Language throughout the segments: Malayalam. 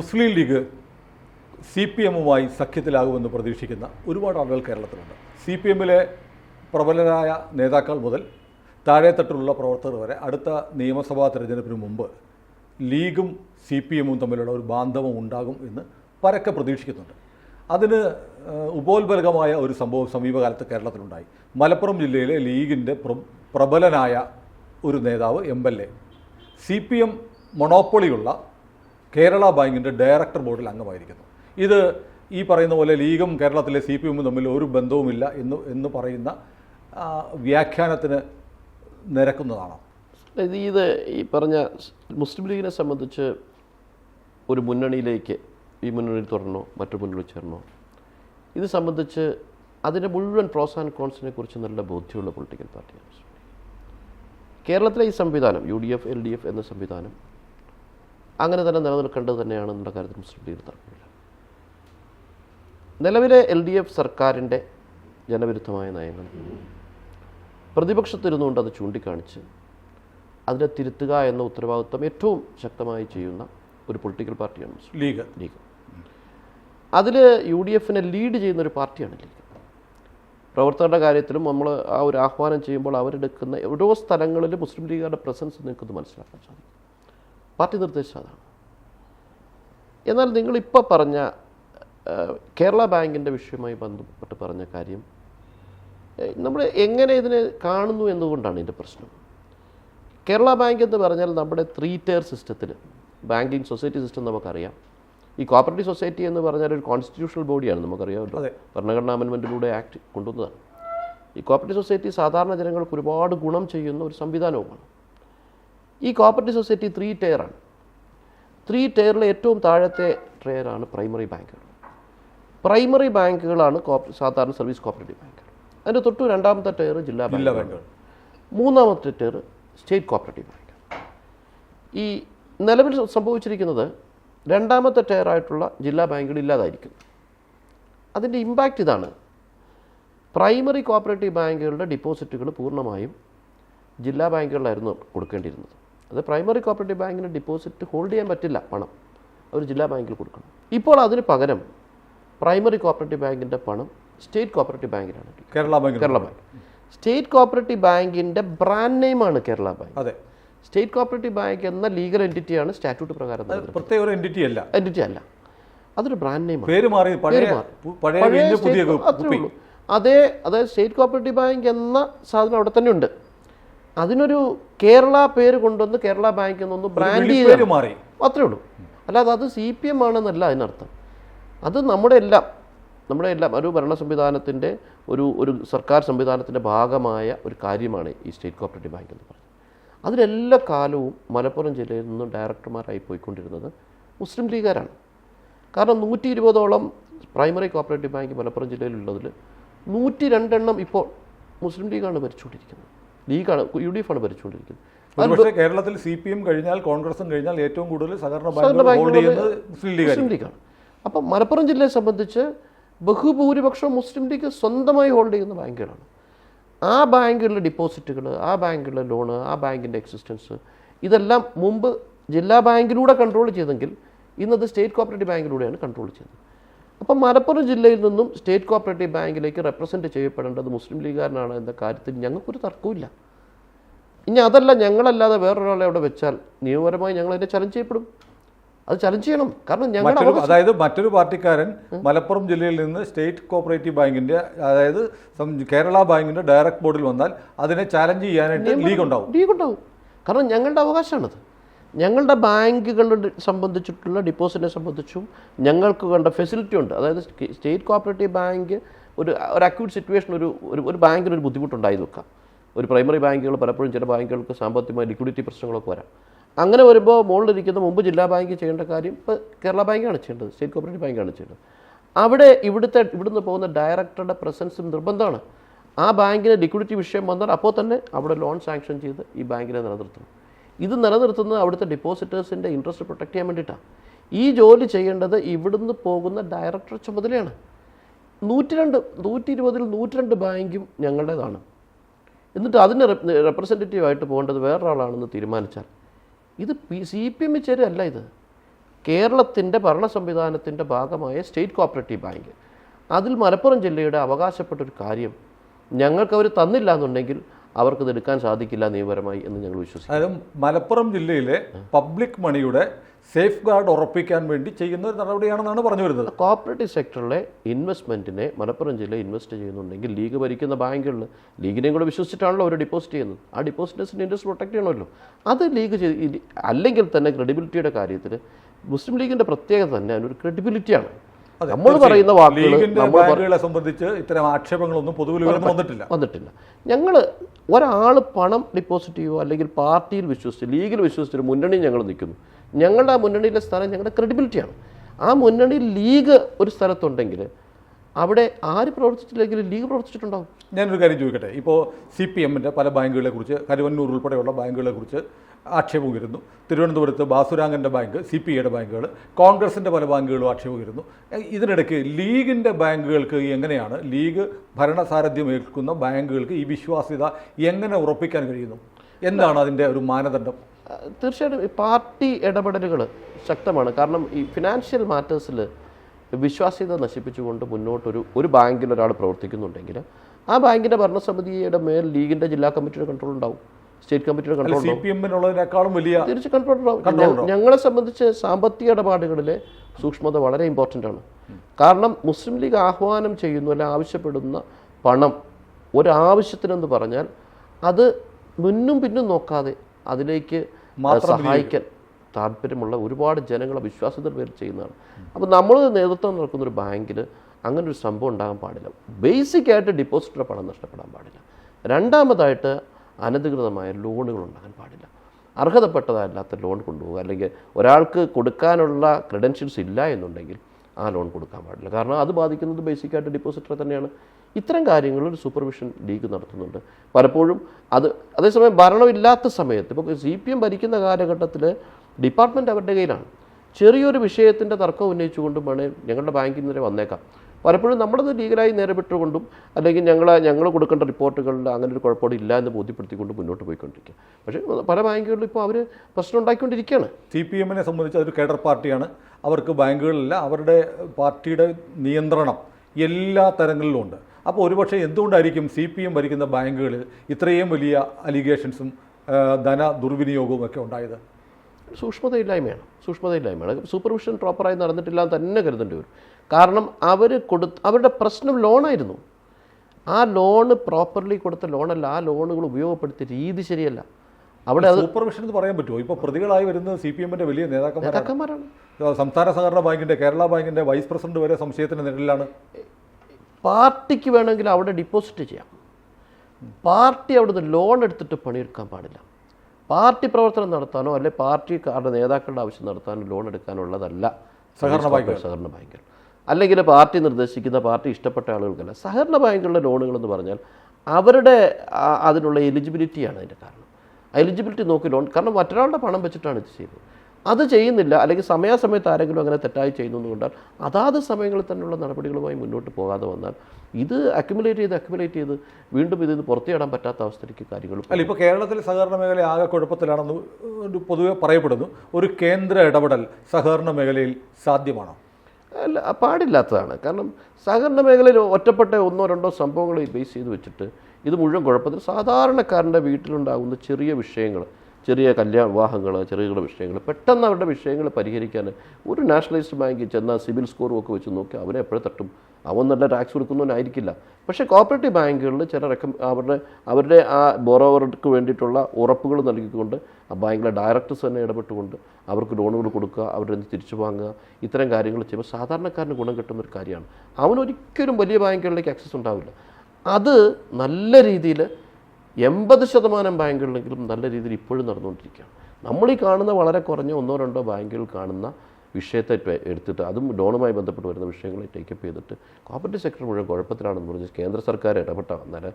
മുസ്ലിം ലീഗ് സി പി എമ്മുമായി സഖ്യത്തിലാകുമെന്ന് പ്രതീക്ഷിക്കുന്ന ഒരുപാട് ആളുകൾ കേരളത്തിലുണ്ട്. സി പി എമ്മിലെ പ്രബലരായ നേതാക്കൾ മുതൽ താഴെത്തട്ടിലുള്ള പ്രവർത്തകർ വരെ അടുത്ത നിയമസഭാ തെരഞ്ഞെടുപ്പിന് മുമ്പ് ലീഗും സി പി എമ്മും തമ്മിലുള്ള ഒരു ബാന്ധവം ഉണ്ടാകും എന്ന് പരക്കെ പ്രതീക്ഷിക്കുന്നുണ്ട്. അതിന് ഉപോത്ബലകമായ ഒരു സംഭവം സമീപകാലത്ത് കേരളത്തിലുണ്ടായി. മലപ്പുറം ജില്ലയിലെ ലീഗിന്റെ പ്രബലനായ ഒരു നേതാവ് M L A. C P M മൊണോപ്പൊളിയുള്ള Kerala ബാങ്കിന്റെ ഡയറക്ടർ ബോർഡിൽ അംഗമായിരിക്കുന്നു. ഇത് ഈ പറയുന്ന പോലെ ലീഗും കേരളത്തിലെ സി പി എമ്മും തമ്മിൽ ഒരു ബന്ധവുമില്ല എന്ന് എന്ന് പറയുന്ന വ്യാഖ്യാനത്തിന് നിരക്കുന്നതാണ്. ഇത് ഈ പറഞ്ഞ മുസ്ലിം ലീഗിനെ സംബന്ധിച്ച് ഒരു മുന്നണിയിലേക്ക് ഈ മുന്നണിയിൽ തുടരണോ മറ്റു മുന്നണിയിൽ ചേരണോ ഇത് സംബന്ധിച്ച് അതിന്റെ മുഴുവൻ പ്രോസ് ആൻഡ് കോൺസിനെ കുറിച്ച് നല്ല ബോധ്യമുള്ള പൊളിറ്റിക്കൽ പാർട്ടിയാണ് കേരളത്തിലെ ഈ സംവിധാനം U D F L D F എന്ന സംവിധാനം അങ്ങനെ തന്നെ നിലനിൽക്കേണ്ടത് തന്നെയാണ് നമ്മുടെ കാര്യത്തിൽ മുസ്ലിം ലീഗ് തർക്കമില്ല നിലവിലെ എൽ ഡി എഫ് സർക്കാരിന്റെ ജനവിരുദ്ധമായ നയങ്ങൾ. പ്രതിപക്ഷത്തിരുന്നുകൊണ്ട് അത് ചൂണ്ടിക്കാണിച്ച് അതിനെ തിരുത്തുക എന്ന ഉത്തരവാദിത്വം ഏറ്റവും ശക്തമായി ചെയ്യുന്ന ഒരു പൊളിറ്റിക്കൽ പാർട്ടിയാണ് മുസ്ലിം ലീഗ്. ലീഗ്. അതിൽ യു ഡി എഫിനെ ലീഡ് ചെയ്യുന്ന ഒരു പാർട്ടിയാണ് ലീഗ്. പ്രവർത്തകരുടെ കാര്യത്തിലും നമ്മൾ ആ ഒരു ആഹ്വാനം ചെയ്യുമ്പോൾ അവരെടുക്കുന്ന ഓരോ സ്ഥലങ്ങളിൽ മുസ്ലിം ലീഗുകാരുടെ പ്രസൻസ് നിങ്ങൾക്കൊന്ന് മനസ്സിലാക്കാൻ സാധിക്കും. പാർട്ടി നിർദ്ദേശം അതാണ്. എന്നാൽ നിങ്ങളിപ്പോൾ പറഞ്ഞ കേരള ബാങ്കിന്റെ വിഷയവുമായി ബന്ധപ്പെട്ട് പറഞ്ഞ കാര്യം നമ്മൾ എങ്ങനെ ഇതിനെ കാണുന്നു എന്നുകൊണ്ടാണ് ഇതിന്റെ പ്രശ്നം. കേരള ബാങ്ക് എന്ന് പറഞ്ഞാൽ നമ്മുടെ ത്രീ ടയർ സിസ്റ്റത്തിൽ ബാങ്കിങ് സൊസൈറ്റി സിസ്റ്റം നമുക്കറിയാം. ഈ കോപ്പറേറ്റീവ് സൊസൈറ്റി എന്ന് പറഞ്ഞാൽ ഒരു കോൺസ്റ്റിറ്റ്യൂഷണൽ ബോഡിയാണ് നമുക്കറിയാമല്ലോ. ഭരണഘടനാ അമൻമെന്റിലൂടെ ആക്ട് കൊണ്ടുവന്നതാണ്. ഈ കോപ്പറേറ്റീവ് സൊസൈറ്റി സാധാരണ ജനങ്ങൾക്ക് ഒരുപാട് ഗുണം ചെയ്യുന്ന ഒരു സംവിധാനവുമാണ്. ഈ കോപ്പറേറ്റീവ് സൊസൈറ്റി ത്രീ ടയറാണ് ത്രീ ടയറിലെ ഏറ്റവും താഴത്തെ ടയറാണ് പ്രൈമറി ബാങ്കുകൾ പ്രൈമറി ബാങ്കുകളാണ് സാധാരണ സർവീസ് കോപ്പറേറ്റീവ് ബാങ്കുകൾ അതിന്റെ തൊട്ട് രണ്ടാമത്തെ ടയർ ജില്ലാ ബാങ്കുകൾ മൂന്നാമത്തെ ടയർ സ്റ്റേറ്റ് കോപ്പറേറ്റീവ് ബാങ്ക് ഈ നിലവിൽ സംഭവിച്ചിരിക്കുന്നത് രണ്ടാമത്തെ ടയറായിട്ടുള്ള ജില്ലാ ബാങ്കുകൾ ഇല്ലാതായിരിക്കും. അതിന്റെ ഇമ്പാക്റ്റ് ഇതാണ്. പ്രൈമറി കോപ്പറേറ്റീവ് ബാങ്കുകളുടെ ഡിപ്പോസിറ്റുകൾ പൂർണമായും ജില്ലാ ബാങ്കുകളിലായിരുന്നു കൊടുക്കേണ്ടിയിരുന്നത്. അത് പ്രൈമറി കോപ്പറേറ്റീവ് ബാങ്കിന് ഡിപ്പോസിറ്റ് ഹോൾഡ് ചെയ്യാൻ പറ്റില്ല പണം. അവർ ജില്ലാ ബാങ്കിൽ കൊടുക്കണം. ഇപ്പോൾ അതിന് പകരം പ്രൈമറി കോപ്പറേറ്റീവ് ബാങ്കിന്റെ പണം state cooperative ബാങ്കിലാണ് Kerala bank Kerala bank. State cooperative ബാങ്കിന്റെ ബ്രാൻഡ് നെയിമാണ് കേരള ബാങ്ക്. അതെ. സ്റ്റേറ്റ് കോപ്പറേറ്റീവ് ബാങ്ക് എന്ന ലീഗൽ എന്റിറ്റിയാണ് സ്റ്റാറ്റ്യൂട്ട് പ്രകാരം പ്രത്യേക ഒരു എന്റിറ്റി അല്ല. എന്റിറ്റി അല്ല. അതൊരു ബ്രാൻഡ് നെയിം പേര് മാറി അത്രേ ഉള്ളൂ. അതേ അതായത് സ്റ്റേറ്റ് കോപ്പറേറ്റീവ് ബാങ്ക് എന്ന സാധനം അവിടെ തന്നെ ഉണ്ട്. അതിനൊരു കേരള പേര് കൊണ്ടുവന്ന് കേരള ബാങ്ക് എന്നൊന്ന് ബ്രാൻഡ് ചെയ്ത് മാറി. അത്രേ ഉള്ളൂ. അല്ലാതെ അത് സി പി എം ആണെന്നല്ല അതിനർത്ഥം. അത് നമ്മുടെ എല്ലാം നമ്മുടെ എല്ലാം ഒരു ഭരണ സംവിധാനത്തിന്റെ ഒരു ഒരു സർക്കാർ സംവിധാനത്തിന്റെ ഭാഗമായ ഒരു കാര്യമാണ് ഈ സ്റ്റേറ്റ് കോപ്പറേറ്റീവ് ബാങ്ക് എന്ന് പറയുന്നത്. അതിലെല്ലാ കാലവും മലപ്പുറം ജില്ലയിൽ നിന്നും ഡയറക്ടർമാരായി പോയിക്കൊണ്ടിരുന്നത് മുസ്ലിം ലീഗുകാരാണ്. കാരണം നൂറ്റി ഇരുപതോളം പ്രൈമറി കോപ്പറേറ്റീവ് ബാങ്ക് മലപ്പുറം ജില്ലയിലുള്ളതിൽ നൂറ്റി രണ്ടെണ്ണം ഇപ്പോൾ മുസ്ലിം ലീഗാണ് ഭരിച്ചുകൊണ്ടിരിക്കുന്നത്. ലീഗാണ് യു ഡി എഫ് ആണ് ഭരിച്ചുകൊണ്ടിരിക്കുന്നത് പക്ഷേ കേരളത്തിൽ സി പി എം കഴിഞ്ഞാൽ കോൺഗ്രസും കഴിഞ്ഞാൽ ഏറ്റവും കൂടുതൽ സഹകരണ ചെയ്യുന്നത് മുസ്ലിം ലീഗ് മുസ്ലിം ലീഗാണ്. അപ്പം മലപ്പുറം ജില്ലയെ സംബന്ധിച്ച് ബഹുഭൂരിപക്ഷം മുസ്ലിം ലീഗ് സ്വന്തമായി ഹോൾഡ് ചെയ്യുന്ന ബാങ്കുകളാണ്. ആ ബാങ്കുകളിലെ ഡിപ്പോസിറ്റുകൾ ആ ബാങ്കുകളിലെ ലോണ് ആ ബാങ്കിന്റെ എക്സിസ്റ്റൻസ് ഇതെല്ലാം മുമ്പ് ജില്ലാ ബാങ്കിലൂടെ കൺട്രോൾ ചെയ്തെങ്കിൽ ഇന്നത് സ്റ്റേറ്റ് കോപ്പറേറ്റീവ് ബാങ്കിലൂടെയാണ് കൺട്രോൾ ചെയ്തത്. അപ്പം മലപ്പുറം ജില്ലയിൽ നിന്നും സ്റ്റേറ്റ് കോപ്പറേറ്റീവ് ബാങ്കിലേക്ക് റെപ്രസെന്റ് ചെയ്യപ്പെടേണ്ടത് മുസ്ലിം ലീഗുകാരനാണ് എന്ന കാര്യത്തിൽ ഞങ്ങൾക്കൊരു തർക്കമില്ല ഇനി അതല്ല ഞങ്ങളല്ലാതെ വേറൊരാളെ അവിടെ വെച്ചാൽ നിയമപരമായി ഞങ്ങൾ അതിനെ ചലഞ്ച് ചെയ്യപ്പെടും. അത് ചലഞ്ച് ചെയ്യണം. കാരണം ഞങ്ങൾ അതായത് മറ്റൊരു പാർട്ടിക്കാരൻ മലപ്പുറം ജില്ലയിൽ നിന്ന് സ്റ്റേറ്റ് കോപ്പറേറ്റീവ് ബാങ്കിന്റെ അതായത് കേരള ബാങ്കിന്റെ ഡയറക്ട് ബോർഡിൽ വന്നാൽ അതിനെ ചാലഞ്ച് ചെയ്യാനായിട്ട് ലീഗ് ഉണ്ടാവും ലീഗ് ഉണ്ടാവും കാരണം ഞങ്ങളുടെ അവകാശമാണത്. ഞങ്ങളുടെ ബാങ്കുകളുടെ സംബന്ധിച്ചിട്ടുള്ള ഡിപ്പോസിറ്റിനെ സംബന്ധിച്ചും ഞങ്ങൾക്ക് വേണ്ട ഫെസിലിറ്റി ഉണ്ട്. അതായത് സ്റ്റേ- സ്റ്റേറ്റ് കോപ്പറേറ്റീവ് ബാങ്ക് ഒരു ഒരു അക്യൂട്ട് സിറ്റുവേഷൻ ഒരു ഒരു ഒരു ബാങ്കിന് ഒരു ബുദ്ധിമുട്ടുണ്ടായി നോക്കാം. ഒരു പ്രൈമറി ബാങ്കുകൾ പലപ്പോഴും ചില ബാങ്കുകൾക്ക് സാമ്പത്തികമായ ലിക്വിഡിറ്റി പ്രശ്നങ്ങളൊക്കെ വരാം. അങ്ങനെ വരുമ്പോൾ മുകളിലിരിക്കുന്ന മുമ്പ് ജില്ലാ ബാങ്ക് ചെയ്യേണ്ട കാര്യം ഇപ്പോൾ കേരള ബാങ്കാണ് ചെയ്യേണ്ടത് സ്റ്റേറ്റ് കോപ്പറേറ്റീവ് ബാങ്കാണ് ചെയ്യേണ്ടത്. അവിടെ ഇവിടുത്തെ ഇവിടുന്ന് പോകുന്ന ഡയറക്ടറുടെ പ്രസൻസും നിർബന്ധമാണ്. ആ ബാങ്കിന് ലിക്വിഡിറ്റി വിഷയം വന്നാൽ അപ്പോൾ തന്നെ അവിടെ ലോൺ സാങ്ഷൻ ചെയ്ത് ഈ ബാങ്കിനെ നിലനിർത്തണം. ഇത് നിലനിർത്തുന്നത് അവിടുത്തെ ഡിപ്പോസിറ്റേഴ്സിന്റെ ഇൻട്രസ്റ്റ് പ്രൊട്ടക്ട് ചെയ്യാൻ വേണ്ടിയിട്ടാണ് ഈ ജോലി ചെയ്യേണ്ടത് ഇവിടുന്ന് പോകുന്ന ഡയറക്ടർ ചുമതലയാണ്. നൂറ്റി രണ്ട് നൂറ്റി ഇരുപതിൽ നൂറ്റി രണ്ട് ബാങ്കും ഞങ്ങളുടേതാണ്. എന്നിട്ട് അതിന് റെപ്രസെന്റേറ്റീവ് ആയിട്ട് പോകേണ്ടത് വേറൊരാളാണെന്ന് തീരുമാനിച്ചാൽ. ഇത് പി സി പി എം ചേരല്ല ഇത്. കേരളത്തിന്റെ ഭരണ സംവിധാനത്തിന്റെ ഭാഗമായ സ്റ്റേറ്റ് കോപ്പറേറ്റീവ് ബാങ്ക് അതിൽ മലപ്പുറം ജില്ലയുടെ അവകാശപ്പെട്ടൊരു കാര്യം ഞങ്ങൾക്ക് അവർ തന്നില്ല എന്നുണ്ടെങ്കിൽ അവർക്കത് എടുക്കാൻ സാധിക്കില്ല നിയമപരമായി എന്ന് ഞങ്ങൾ വിശ്വസിക്കുന്നു. അതായത് മലപ്പുറം ജില്ലയിലെ പബ്ലിക് മണിയുടെ സേഫ് ഗാർഡ് ഉറപ്പിക്കാൻ വേണ്ടി ചെയ്യുന്ന ഒരു നടപടിയാണെന്നാണ് പറഞ്ഞു വരുന്നത്. കോപ്പറേറ്റീവ് സെക്ടറിലെ ഇൻവെസ്റ്റ്മെന്റിനെ മലപ്പുറം ജില്ല ഇൻവെസ്റ്റ് ചെയ്യുന്നുണ്ടെങ്കിൽ ലീഗ് ഭരിക്കുന്ന ബാങ്കുകളിൽ ലീഗിനെയും കൂടെ വിശ്വസിച്ചിട്ടാണല്ലോ അവർ ഡിപ്പോസിറ്റ് ചെയ്യുന്നത്. ആ ഡിപ്പോസിറ്റേഴ്സിന്റെ ഇൻട്രസ്റ്റ് പ്രൊട്ടക്ട് ചെയ്യണമല്ലോ. അത് ലീഗ് ചെയ്ത് അല്ലെങ്കിൽ തന്നെ ക്രെഡിബിലിറ്റിയുടെ കാര്യത്തിൽ മുസ്ലിം ലീഗിന്റെ പ്രത്യേകത തന്നെ അതിനൊരു ക്രെഡിബിലിറ്റിയാണ് നമ്മൾ പറയുന്ന ബാങ്കുകളെ സംബന്ധിച്ച് ഇത്തരം ആക്ഷേപങ്ങളൊന്നും പൊതുവിൽ വന്നിട്ടില്ല. വന്നിട്ടില്ല. ഞങ്ങൾ ഒരാൾ പണം ഡെപ്പോസിറ്റ് ചെയ്യുമോ അല്ലെങ്കിൽ പാർട്ടിയിൽ വിശ്വസിച്ച് ലീഗിൽ വിശ്വസിച്ചൊരു മുന്നണി ഞങ്ങൾ നിൽക്കുന്നു. ഞങ്ങളുടെ ആ മുന്നണിയിലെ സ്ഥാനം ഞങ്ങളുടെ ക്രെഡിബിലിറ്റിയാണ് ആ മുന്നണിയിൽ ലീഗ് ഒരു സ്ഥലത്തുണ്ടെങ്കിൽ അവിടെ ആര് പ്രവർത്തിച്ചിട്ടില്ലെങ്കിലും ലീഗ് പ്രവർത്തിച്ചിട്ടുണ്ടാവും. ഞാനൊരു കാര്യം ചോദിക്കട്ടെ? ഇപ്പോൾ സി പി എമ്മിന്റെ പല ബാങ്കുകളെ കുറിച്ച് കരുവന്നൂർ ഉൾപ്പെടെയുള്ള ബാങ്കുകളെ കുറിച്ച് ആക്ഷേപം ഉയരുന്നു തിരുവനന്തപുരത്ത് ബാസുരാങ്കന്റെ ബാങ്ക് സി പി ഐയുടെ ബാങ്കുകൾ കോൺഗ്രസിന്റെ പല ബാങ്കുകളും ആക്ഷേപം ഉയരുന്നു എ- ഇതിനിടയ്ക്ക് ലീഗിന്റെ ബാങ്കുകൾക്ക് എങ്ങനെയാണ് ലീഗ് ഭരണസാരഥ്യം ഏൽക്കുന്ന ബാങ്കുകൾക്ക് ഈ വിശ്വാസ്യത എങ്ങനെ ഉറപ്പിക്കാൻ കഴിയുന്നു? എന്താണ് അതിന്റെ ഒരു മാനദണ്ഡം? തീർച്ചയായിട്ടും പാർട്ടി ഇടപെടലുകൾ ശക്തമാണ്. കാരണം ഈ ഫിനാൻഷ്യൽ മാറ്റേഴ്സിൽ വിശ്വാസ്യത നശിപ്പിച്ചുകൊണ്ട് മുന്നോട്ടൊരു ഒരു ബാങ്കിൽ ഒരാൾ പ്രവർത്തിക്കുന്നുണ്ടെങ്കിൽ ആ ബാങ്കിന്റെ ഭരണസമിതിയുടെ മേൽ ലീഗിന്റെ ജില്ലാ കമ്മിറ്റിയുടെ കൺട്രോൾ ഉണ്ടാവും. സ്റ്റേറ്റ് കമ്മിറ്റിയുടെ കൺട്രോൾ സി പി എമ്മിനുള്ളതിനേക്കാളും വലിയ തിരിച്ച് കൺട്രോൾ ഉണ്ടാവും. ഞങ്ങളെ സംബന്ധിച്ച് സാമ്പത്തിക ഇടപാടുകളിലെ സൂക്ഷ്മത വളരെ ഇമ്പോർട്ടന്റ് ആണ്. കാരണം മുസ്ലിം ലീഗ് ആഹ്വാനം ചെയ്യുന്നു അല്ലെ ആവശ്യപ്പെടുന്ന പണം ഒരാവശ്യത്തിനെന്ന് പറഞ്ഞാൽ അത് മുന്നും പിന്നും നോക്കാതെ അതിലേക്ക് സഹായിക്കാൻ താല്പര്യമുള്ള ഒരുപാട് ജനങ്ങളെ വിശ്വാസത്തിൽ പേര് ചെയ്യുന്നതാണ്. അപ്പോൾ നമ്മൾ നേതൃത്വം നടക്കുന്ന ഒരു ബാങ്കിൽ അങ്ങനെ ഒരു സംഭവം ഉണ്ടാകാൻ പാടില്ല. ബേസിക്കായിട്ട് ഡിപ്പോസിറ്ററുടെ പണം നഷ്ടപ്പെടാൻ പാടില്ല. രണ്ടാമതായിട്ട് അനധികൃതമായ ലോണുകൾ ഉണ്ടാകാൻ പാടില്ല. അർഹതപ്പെട്ടതല്ലാത്ത ലോൺ കൊണ്ടുപോകുക അല്ലെങ്കിൽ ഒരാൾക്ക് കൊടുക്കാനുള്ള ക്രെഡൻഷ്യൽസ് ഇല്ല എന്നുണ്ടെങ്കിൽ ആ ലോൺ കൊടുക്കാൻ പാടില്ല. കാരണം അത് ബാധിക്കുന്നത് ബേസിക്കായിട്ട് ഡിപ്പോസിറ്ററെ തന്നെയാണ്. ഇത്തരം കാര്യങ്ങൾ ഒരു സൂപ്പർവിഷൻ ലീഗ് നടത്തുന്നുണ്ട്. പലപ്പോഴും അത് അതേസമയം ഭരണമില്ലാത്ത സമയത്ത് ഇപ്പോൾ സി പി എം ഭരിക്കുന്ന കാലഘട്ടത്തിൽ ഡിപ്പാർട്ട്മെന്റ് അവരുടെ കയ്യിലാണ്. ചെറിയൊരു വിഷയത്തിന്റെ തർക്കം ഉന്നയിച്ചുകൊണ്ടും വേണേൽ ഞങ്ങളുടെ ബാങ്കിൽ നിന്ന് വന്നേക്കാം. പലപ്പോഴും നമ്മളത് ലീഗലായി നേരിട്ടുകൊണ്ടും അല്ലെങ്കിൽ ഞങ്ങൾ ഞങ്ങൾ കൊടുക്കേണ്ട റിപ്പോർട്ടുകളിൽ അങ്ങനെ ഒരു കുഴപ്പമോട് ഇല്ല എന്ന് ബോധ്യപ്പെടുത്തിക്കൊണ്ട് മുന്നോട്ട് പോയിക്കൊണ്ടിരിക്കുക. പക്ഷേ പല ബാങ്കുകളിലും ഇപ്പോൾ അവർ പ്രശ്നം ഉണ്ടാക്കിക്കൊണ്ടിരിക്കുകയാണ് സി പി എമ്മിനെ സംബന്ധിച്ച് അതൊരു കേഡർ പാർട്ടിയാണ്. അവർക്ക് ബാങ്കുകളില്ല അവരുടെ പാർട്ടിയുടെ നിയന്ത്രണം എല്ലാ തരങ്ങളിലും ഉണ്ട്. അപ്പോൾ ഒരുപക്ഷെ എന്തുകൊണ്ടായിരിക്കും സി പി എം ഭരിക്കുന്ന ബാങ്കുകളിൽ ഇത്രയും വലിയ അലിഗേഷൻസും ധന ദുർവിനിയോഗവും ഒക്കെ ഉണ്ടായത്? സൂക്ഷ്മതയില്ലായ്മയാണ് സൂക്ഷ്മതയില്ലായ്മയാണ്. സൂപ്പർവിഷൻ പ്രോപ്പറായി നടന്നിട്ടില്ല എന്ന് തന്നെ കരുതേണ്ടി വരും. കാരണം അവർ കൊടു അവരുടെ പ്രശ്നം ലോണായിരുന്നു. ആ ലോണ് പ്രോപ്പർലി കൊടുത്ത ലോണല്ല ആ ലോണുകൾ ഉപയോഗപ്പെടുത്തിയ രീതി ശരിയല്ല. അവിടെ സൂപ്പർവിഷൻ എന്ന് പറയാൻ പറ്റുമോ? ഇപ്പോൾ പ്രതികളായി വരുന്നത് സി പി എമ്മിന്റെ വലിയ നേതാക്കന്മാരാണ്. സംസ്ഥാന സഹകരണ ബാങ്കിന്റെ കേരള ബാങ്കിന്റെ വൈസ് പ്രസിഡന്റ് വരെ സംശയത്തിന് നിഴലിലാണ്. പാർട്ടിക്ക് വേണമെങ്കിൽ അവിടെ ഡിപ്പോസിറ്റ് ചെയ്യാം. പാർട്ടി അവിടുന്ന് ലോൺ എടുത്തിട്ട് പണിയെടുക്കാൻ പാടില്ല. പാർട്ടി പ്രവർത്തനം നടത്താനോ അല്ലെ പാർട്ടിക്കാരുടെ നേതാക്കളുടെ ആവശ്യം നടത്താനോ ലോൺ എടുക്കാനുള്ളതല്ല. സഹകരണ ബാങ്കുകൾ. സഹകരണ ബാങ്കുകൾ. അല്ലെങ്കിൽ പാർട്ടി നിർദ്ദേശിക്കുന്ന പാർട്ടി ഇഷ്ടപ്പെട്ട ആളുകൾക്കല്ല. സഹകരണ ബാങ്കുകളുടെ ലോണുകളെന്ന് പറഞ്ഞാൽ അവരുടെ അതിനുള്ള എലിജിബിലിറ്റിയാണ് അതിന്റെ കാരണം. എലിജിബിലിറ്റി നോക്കി ലോൺ കാരണം മറ്റൊരാളുടെ പണം വെച്ചിട്ടാണ് ഇത് ചെയ്യുന്നത്. അത് ചെയ്യുന്നില്ല അല്ലെങ്കിൽ സമയാസമയത്ത് ആരെങ്കിലും അങ്ങനെ തെറ്റായി ചെയ്യുന്നു എന്ന് കൊണ്ടാൽ അതാത് സമയങ്ങളിൽ തന്നെയുള്ള നടപടികളുമായി മുന്നോട്ട് പോകാതെ വന്നാൽ ഇത് അക്യുമുലേറ്റ് ചെയ്ത് അക്യുമുലേറ്റ് ചെയ്ത് വീണ്ടും ഇതിൽ പുറത്തു ചാടാൻ പറ്റാത്ത അവസ്ഥയിലേക്ക് കാര്യങ്ങൾ അല്ല ഇപ്പോൾ കേരളത്തിൽ സഹകരണ മേഖല ആകെ കുഴപ്പത്തിലാണെന്ന് ഒരു പൊതുവെ പറയപ്പെടുന്നു. ഒരു കേന്ദ്ര ഇടപെടൽ സഹകരണ മേഖലയിൽ സാധ്യമാണോ? അല്ല പാടില്ലാത്തതാണ്. കാരണം സഹകരണ മേഖലയിൽ ഒറ്റപ്പെട്ട ഒന്നോ രണ്ടോ സംഭവങ്ങൾ ബേസ് ചെയ്ത് വെച്ചിട്ട് ഇത് മുഴുവൻ കുഴപ്പത്തിൽ സാധാരണക്കാരന്റെ വീട്ടിലുണ്ടാകുന്ന ചെറിയ വിഷയങ്ങൾ ചെറിയ കല്യാണ വിവാഹങ്ങൾ ചെറിയ ചെറിയ വിഷയങ്ങൾ പെട്ടെന്ന് അവരുടെ വിഷയങ്ങൾ പരിഹരിക്കാൻ ഒരു നാഷണലൈസ്ഡ് ബാങ്കിൽ ചെന്നാൽ സിവിൽ സ്കോറും ഒക്കെ വെച്ച് നോക്കി അവരെ എപ്പോഴും തട്ടും. അവൻ നല്ല ടാക്സ് കൊടുക്കുന്നവനായിരിക്കില്ല. പക്ഷേ കോപ്പറേറ്റീവ് ബാങ്കുകളിൽ ചില റെക്കം അവരുടെ അവരുടെ ആ ബോറോവർക്ക് വേണ്ടിയിട്ടുള്ള ഉറപ്പുകൾ നൽകിക്കൊണ്ട് ആ ബാങ്കിലെ ഡയറക്ടേഴ്സ് തന്നെ ഇടപെട്ടുകൊണ്ട് അവർക്ക് ലോണുകൾ കൊടുക്കുക അവരുടെ നിന്ന് തിരിച്ചു വാങ്ങുക ഇത്തരം കാര്യങ്ങൾ ചെയ്യുമ്പോൾ സാധാരണക്കാരന് ഗുണം കിട്ടുന്ന ഒരു കാര്യമാണ്. അവനൊരിക്കലും വലിയ ബാങ്കുകളിലേക്ക് ആക്സസ് ഉണ്ടാവില്ല. അത് നല്ല രീതിയിൽ എൺപത് ശതമാനം ബാങ്കുകളിലെങ്കിലും നല്ല രീതിയിൽ ഇപ്പോഴും നടന്നുകൊണ്ടിരിക്കുകയാണ്. നമ്മൾ ഈ കാണുന്ന വളരെ കുറഞ്ഞ ഒന്നോ രണ്ടോ ബാങ്കുകൾ കാണുന്ന വിഷയത്തെ എടുത്തിട്ട് അതും ലോണുമായി ബന്ധപ്പെട്ട് വരുന്ന വിഷയങ്ങളെ ടേക്കപ്പ് ചെയ്തിട്ട് കോപ്പറേറ്റീവ് സെക്ടർ മുഴുവൻ കുഴപ്പത്തിലാണെന്ന് പറഞ്ഞ് കേന്ദ്ര സർക്കാർ ഇടപെട്ട വന്നാൽ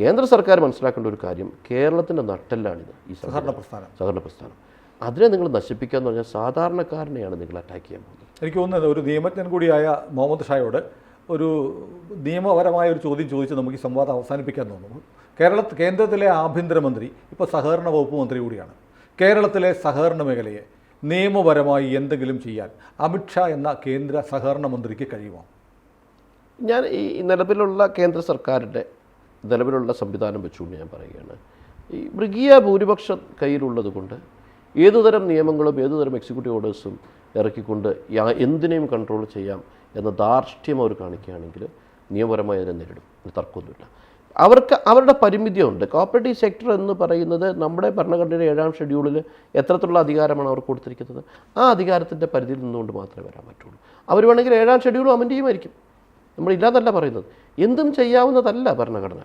കേന്ദ്ര സർക്കാർ മനസ്സിലാക്കേണ്ട ഒരു കാര്യം കേരളത്തിന്റെ നട്ടെല്ലാണിത് ഈ സഹകരണ പ്രസ്ഥാനം. സഹകരണ പ്രസ്ഥാനം. അതിനെ നിങ്ങൾ നശിപ്പിക്കുക എന്ന് പറഞ്ഞാൽ സാധാരണക്കാരനെയാണ് നിങ്ങൾ അറ്റാക്ക് ചെയ്യാൻ പോകുന്നത്. എനിക്ക് തോന്നുന്നത് ഒരു നിയമജ്ഞൻ കൂടിയായ മുഹമ്മദ് ഷായോട് ഒരു നിയമപരമായ ഒരു ചോദ്യം ചോദിച്ച് നമുക്ക് ഈ സംവാദം അവസാനിപ്പിക്കാൻ തോന്നുന്നു. കേരള കേന്ദ്രത്തിലെ ആഭ്യന്തരമന്ത്രി ഇപ്പോൾ സഹകരണ വകുപ്പ് മന്ത്രി കൂടിയാണ്. കേരളത്തിലെ സഹകരണ മേഖലയെ നിയമപരമായി എന്തെങ്കിലും ചെയ്യാൻ അമിത്ഷാ എന്ന കേന്ദ്ര സഹകരണ മന്ത്രിക്ക് കഴിയുമോ? ഞാൻ ഈ നിലവിലുള്ള കേന്ദ്ര സർക്കാരിന്റെ നിലവിലുള്ള സംവിധാനം വെച്ചുകൊണ്ട് ഞാൻ പറയുകയാണ്. ഈ മൃഗീയ ഭൂരിപക്ഷം കയ്യിലുള്ളത് കൊണ്ട് ഏതുതരം നിയമങ്ങളും ഏതുതരം എക്സിക്യൂട്ടീവ് ഓർഡേഴ്സും ഇറക്കിക്കൊണ്ട് എന്തിനേയും കൺട്രോൾ ചെയ്യാം എന്ന ധാർഷ്ട്യം അവർ കാണിക്കുകയാണെങ്കിൽ നിയമപരമായി അതിനെ നേരിടും. ഒരു തർക്കമൊന്നുമില്ല. അവർക്ക് അവരുടെ പരിമിതിയുണ്ട്. കോപ്പറേറ്റീവ് സെക്ടർ എന്ന് പറയുന്നത് നമ്മുടെ ഭരണഘടനയുടെ ഏഴാം ഷെഡ്യൂളിൽ എത്രത്തോളം അധികാരമാണ് അവർക്ക് കൊടുത്തിരിക്കുന്നത്? ആ അധികാരത്തിന്റെ പരിധിയിൽ നിന്നുകൊണ്ട് മാത്രമേ വരാൻ പറ്റുള്ളൂ. അവർ വേണമെങ്കിൽ ഏഴാം ഷെഡ്യൂളും അമൻഡ് ചെയ്യുമായിരിക്കും നമ്മളില്ലാതല്ല പറയുന്നത്. എന്തും ചെയ്യാവുന്നതല്ല ഭരണഘടന.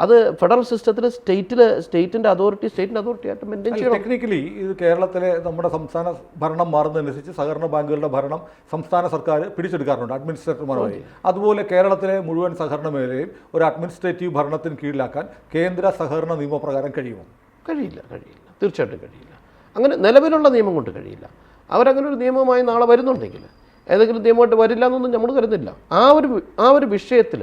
അത് ഫെഡറൽ സിസ്റ്റത്തിൽ സ്റ്റേറ്റിൽ സ്റ്റേറ്റിന്റെ അതോറിറ്റി സ്റ്റേറ്റിന്റെ അതോറിറ്റി ആയിട്ട് മെയിന്റെയിൻ ചെയ്യണം. ടെക്നിക്കലി ഇത് കേരളത്തിലെ നമ്മുടെ സംസ്ഥാന ഭരണം മാറുന്നതനുസരിച്ച് സഹകരണ ബാങ്കുകളുടെ ഭരണം സംസ്ഥാന സർക്കാർ പിടിച്ചെടുക്കാറുണ്ട് അഡ്മിനിസ്ട്രേറ്റർമാരുമായി. അതുപോലെ കേരളത്തിലെ മുഴുവൻ സഹകരണ മേഖലയും ഒരു അഡ്മിനിസ്ട്രേറ്റീവ് ഭരണത്തിന് കീഴിലാക്കാൻ കേന്ദ്ര സഹകരണ നിയമപ്രകാരം കഴിയുമോ? കഴിയില്ല കഴിയില്ല. തീർച്ചയായിട്ടും കഴിയില്ല. അങ്ങനെ നിലവിലുള്ള നിയമം കൊണ്ട് കഴിയില്ല. അവരങ്ങനെ ഒരു നിയമമായി നാളെ വരുന്നുണ്ടെങ്കിൽ ഏതെങ്കിലും നിയമമായിട്ട് വരില്ല എന്നൊന്നും നമ്മൾ കരുതുന്നില്ല. ആ ഒരു ആ ഒരു വിഷയത്തിൽ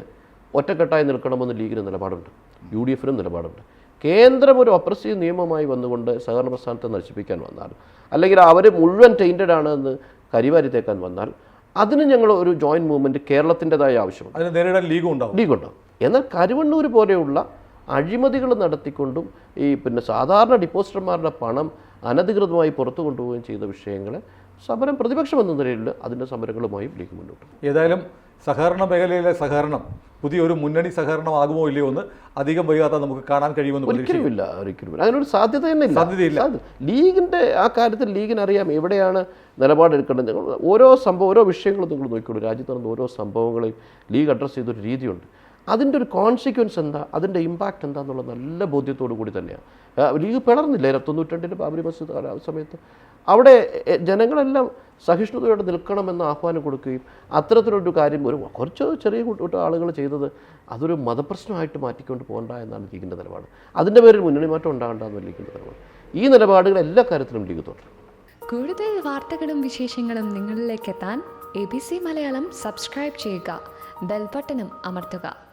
ഒറ്റക്കെട്ടായി നിൽക്കണമെന്ന് ലീഗിന് നിലപാടുണ്ട്. യു ഡി എഫിനും നിലപാടുണ്ട്. കേന്ദ്രം ഒരു ഒപ്രസീവ് നിയമമായി വന്നുകൊണ്ട് സഹകരണ പ്രസ്ഥാനത്തെ നശിപ്പിക്കാൻ വന്നാൽ അല്ലെങ്കിൽ അവർ മുഴുവൻ ടൈന്റഡ് ആണ് എന്ന് കരിവാരി തേക്കാൻ വന്നാൽ അതിന് ഞങ്ങൾ ഒരു ജോയിന്റ് മൂവ്മെന്റ് കേരളത്തിന്റെതായ ആവശ്യമുണ്ട്. അതിന് നേരിടാൻ ലീഗും ഉണ്ടാവും. ലീഗുണ്ടാവും. എന്നാൽ കരുവണ്ണൂർ പോലെയുള്ള അഴിമതികൾ നടത്തിക്കൊണ്ടും ഈ പിന്നെ സാധാരണ ഡിപ്പോസിറ്റർമാരുടെ പണം അനധികൃതമായി പുറത്തു കൊണ്ടുപോവുകയും ചെയ്ത വിഷയങ്ങൾ സമരം പ്രതിപക്ഷം എന്ന നിലയിൽ അതിന്റെ സമരങ്ങളുമായും ലീഗ് മുന്നോട്ട് ഏതായാലും സഹകരണ മേഖലയിലെ സഹകരണം പുതിയൊരു മുന്നണി സഹകരണമാകുമോ ഇല്ലയോ എന്ന് അധികം വൈകാതെ നമുക്ക് കാണാൻ കഴിയുമെന്ന് ഒരിക്കലുമില്ല ഒരിക്കലുമില്ല. അതിനൊരു സാധ്യത തന്നെ ഇല്ല. സാധ്യതയില്ല. സാധ്യത- ലീഗിന്റെ ആ കാര്യത്തിൽ ലീഗിന് അറിയാം എവിടെയാണ് നിലപാടെടുക്കേണ്ടത്. നിങ്ങൾ ഓരോ സംഭവം ഓരോ വിഷയങ്ങളും നിങ്ങൾ നോക്കിക്കോളൂ. രാജ്യത്ത് നടന്ന ഓരോ സംഭവങ്ങളെയും ലീഗ് അഡ്രസ്സ് ചെയ്തൊരു രീതിയുണ്ട്. അതിന്റെ ഒരു കോൺസിക്വൻസ് എന്താ? അതിന്റെ ഇമ്പാക്റ്റ് എന്താണെന്നുള്ള നല്ല ബോധ്യത്തോടു കൂടി തന്നെയാണ് ലീഗ് പിളർന്നില്ല. ഇരുപത്തൊന്നൂറ്റണ്ടിന്റെ ബാബരി മസ്ജിദ് ആ സമയത്ത്. അവിടെ ജനങ്ങളെല്ലാം സഹിഷ്ണുതയോടെ നിൽക്കണമെന്ന് ആഹ്വാനം കൊടുക്കുകയും അത്തരത്തിലൊരു കാര്യം ഒരു കുറച്ച് ചെറിയ കൂട്ടം ആളുകൾ ചെയ്തത് അതൊരു മതപ്രശ്നമായിട്ട് മാറ്റിക്കൊണ്ട് പോകണ്ട എന്നാണ് ലീഗിന്റെ നിലപാട്. അതിന്റെ പേരിൽ മുന്നണി മാറ്റം ഉണ്ടാകണ്ടെന്ന് ലീഗിന്റെ നിലപാട്. ഈ നിലപാടുകൾ എല്ലാ കാര്യത്തിലും ലീഗ് തുടരും കൂടുതൽ വാർത്തകളും വിശേഷങ്ങളും നിങ്ങളിലേക്ക് എത്താൻ A B C Malayalam subscribe ചെയ്യുക. ബെൽബട്ടനും അമർത്തുക.